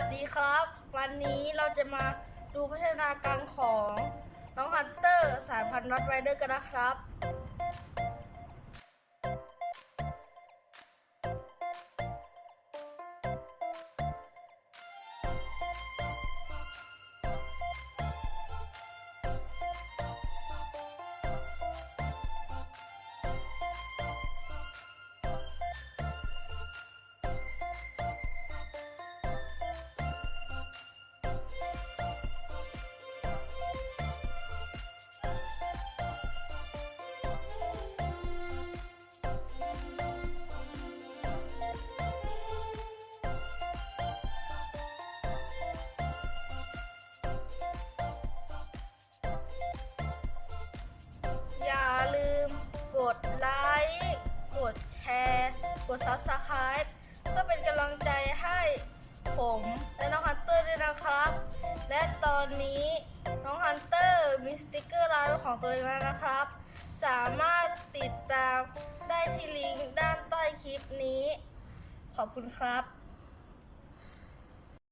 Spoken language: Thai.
วัสดีครับ วันนี้เราจะมาดูพัฒนาการของน้องฮันเตอร์สายพันธุ์น็อตไรเดอร์กันนะครับ ดแชร์ กด Subscribe เพื่อเป็นกำลังใจให้ผมและน้องฮันเตอร์ด้วยนะครับ และตอนนี้น้องฮันเตอร์มีสติกเกอร์ไลน์ของตัวเองแล้วนะครับ สามารถติดตามได้ที่ลิงก์ด้านใต้คลิปนี้ ขอบคุณครับ